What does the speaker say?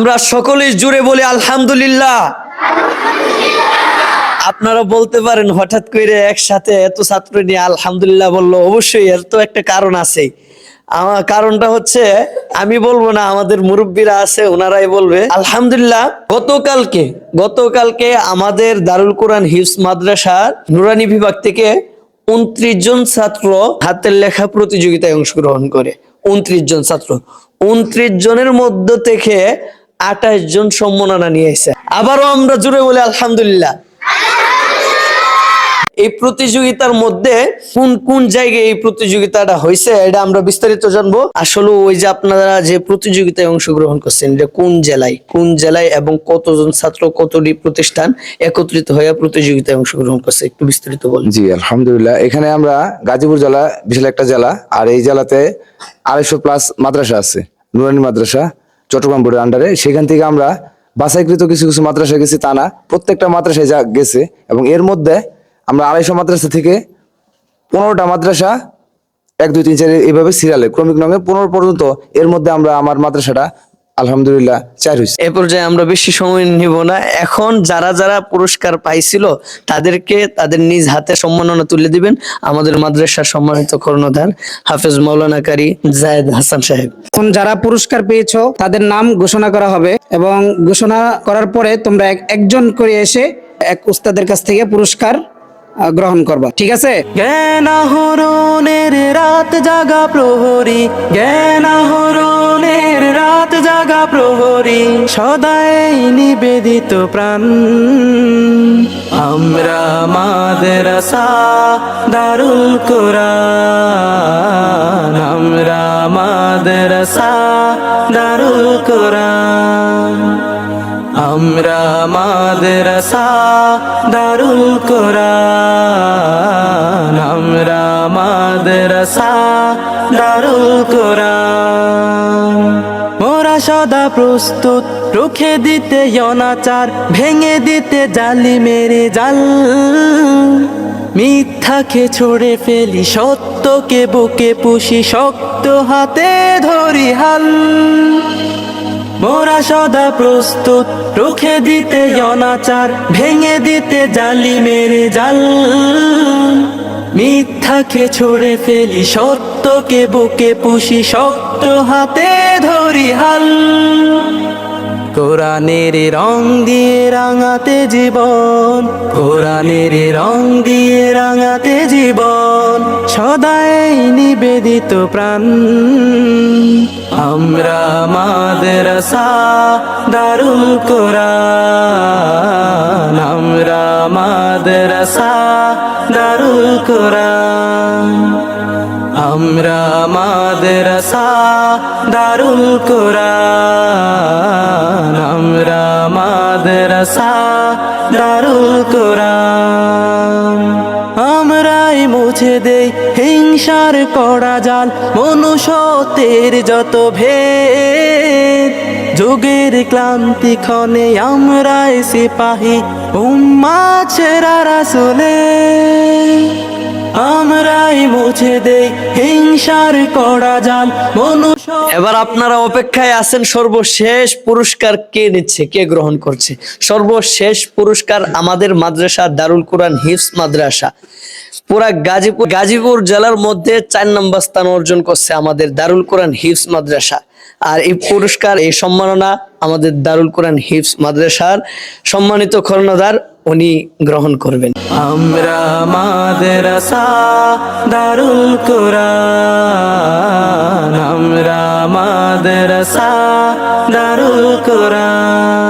আমরা সকলেই জুড়ে বলি আলহামদুলিল্লাহ। আপনারা বলতে পারেন হঠাৎ করে একসাথে এত ছাত্র নিয়ে আলহামদুলিল্লাহ বলল, অবশ্যই এর তো একটা কারণ আছে। আমার কারণটা হচ্ছে, আমি বলব না, আমাদের মুরব্বীরা আছে, ওনারাই বলবে। আলহামদুলিল্লাহ, গতকালকে গতকালকে আমাদের দারুল কোরআন হিউস মাদ্রাসার নুরানি বিভাগ থেকে উনত্রিশ জন ছাত্র হাতের লেখা প্রতিযোগিতায় অংশগ্রহণ করে। উনত্রিশ জন ছাত্র। উনত্রিশ জনের মধ্য থেকে আঠাশ জন সম্মাননা নিয়ে আবারও আমরা জুড়ে বলি আলহামদুলিল্লাহ। এই প্রতিযোগিতার মধ্যে কোন কোন জায়গায় এই প্রতিযোগিতাটা হয়েছে এটা আমরা বিস্তারিত জানব। আসলে ওই যে আপনারা যে প্রতিযোগিতায় অংশগ্রহণ করছেন, এটা কোন জেলায় কোন জেলায় এবং কতজন ছাত্র, কতটি প্রতিষ্ঠান একত্রিত হয়ে প্রতিযোগিতায় অংশগ্রহণ করছে, একটু বিস্তারিত বলেন। জি, আলহামদুলিল্লাহ। এখানে আমরা গাজীপুর জেলা, বিশাল একটা জেলা, আর এই জেলাতে আড়াইশো প্লাস মাদ্রাসা আছে, নুরানি মাদ্রাসা। চট্টগ্রাম বোর্ডের আন্ডারে সেখান থেকে আমরা বাসাইকৃত কিছু কিছু মাদ্রাসায় গেছি, তা না। প্রত্যেকটা মাদ্রাসায় যা গেছে, এবং এর মধ্যে আমরা আড়াইশো মাদ্রাসা থেকে পনেরোটা মাদ্রাসা এক, দুই, তিন, চার এইভাবে সিরিয়ালে ক্রমিক নামে পনেরো পর্যন্ত এর মধ্যে আমরা আমার মাদ্রাসাটা আলহামদুলিল্লাহ চার হয়েছে এ পর্যায়ে আমরা বেশি সময় নিব না। এখন যারা যারা পুরস্কার পাইছিল তাদেরকে তাদের নিজ হাতে সম্মাননা তুলে দিবেন। আমাদের মাদ্রাসার সম্মানিত কর্ণধার হাফেজ মৌলানা কারি জায়েদ হাসান সাহেব। এখন যারা পুরস্কার পেয়েছ তাদের নাম ঘোষণা করা হবে এবং ঘোষণা করার পরে তোমরা এক- একজন করে এসে এক উস্তাদের কাছ থেকে পুরস্কার গ্রহণ করবা। ঠিক আছে? জ্ঞান আহরণের রাত জাগা প্রহরী জ্ঞান আহরণের রাত জাগা প্রহরী, সদাই নিবেদিত প্রাণ। আমরা মাদ্রাসা দারুল কোরআন। আমরা মাদ্রাসা দারুল কোরআন। আমরা মাদ্রাসা দারুল কোরআন। আমরা মাদ্রাসা দারুল কোরআন। মোরা সদা প্রস্তুত, রুখে দিতে অনাচার, ভেঙে দিতে জালি মেরে জাল। মিথ্যাকে ছুড়ে ফেলি, সত্যকে বুকে পুষি, শক্ত হাতে ধরি হাল। মোরা সদা প্রস্তুত। রুখে দিতে অনাচার, ভেঙে দিতে জালি মেরে জাল। মিথ্যাকে ছুড়ে ফেলি, সত্যকে বুকে পুষি, শক্ত হাতে ধরি হাল। কোরআনের রং দিয়ে রাঙাতে জীবন, কোরআনের রং দিয়ে রাঙাতে জীবন, সদাই নিবেদিত প্রাণ। আমরা মাদ্রাসা দারুল কোরআন। আমরা মাদ্রাসা দারুল কোরআন। আমরা মাদ্রাসা দারুল কোরআন। আমরা মাদ্রাসা দারুল কোরআন। মুছে দেই, হিংসার কড়া জাল মনুষ্যতের যত ভেদ। যুগের ক্লান্তি ক্ষণে আমরাই সিপাহী, উম্মা ছেড়া রাসুলে হিংসার কড়া জাল, মনুষ্য এবার আপনারা অপেক্ষায় আছেন, সর্বশেষ পুরস্কার কে নিচ্ছে, কে গ্রহণ করছে? সর্বশেষ পুরস্কার আমাদের মাদ্রাসা দারুল কোরআন হিফস মাদ্রাসা। পুরা গাজীপুর গাজীপুর জেলার মধ্যে চার নম্বর স্থান অর্জন করছে আমাদের দারুল কোরআন হিফস মাদ্রাসা। আর এই পুরস্কার, এই সম্মাননা আমাদের দারুল কোরআন হিফস মাদ্রাসার সম্মানিত কর্ণধার উনি গ্রহণ করবেন। আমরা মাদ্রাসা দারুল কোরআন, আমরা মাদ্রাসা দারুল কোরআন।